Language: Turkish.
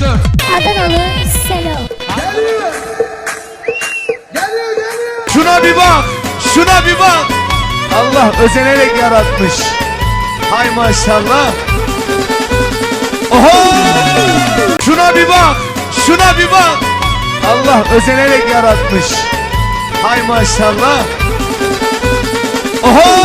64 Adanalı Selo. Geliyor. Geliyor geliyor. Şuna bir bak. Şuna bir bak. Allah özenerek yaratmış. Hay maşallah. Oho! Şuna bir bak. Şuna bir bak. Allah özenerek yaratmış. Hay maşallah. Oho!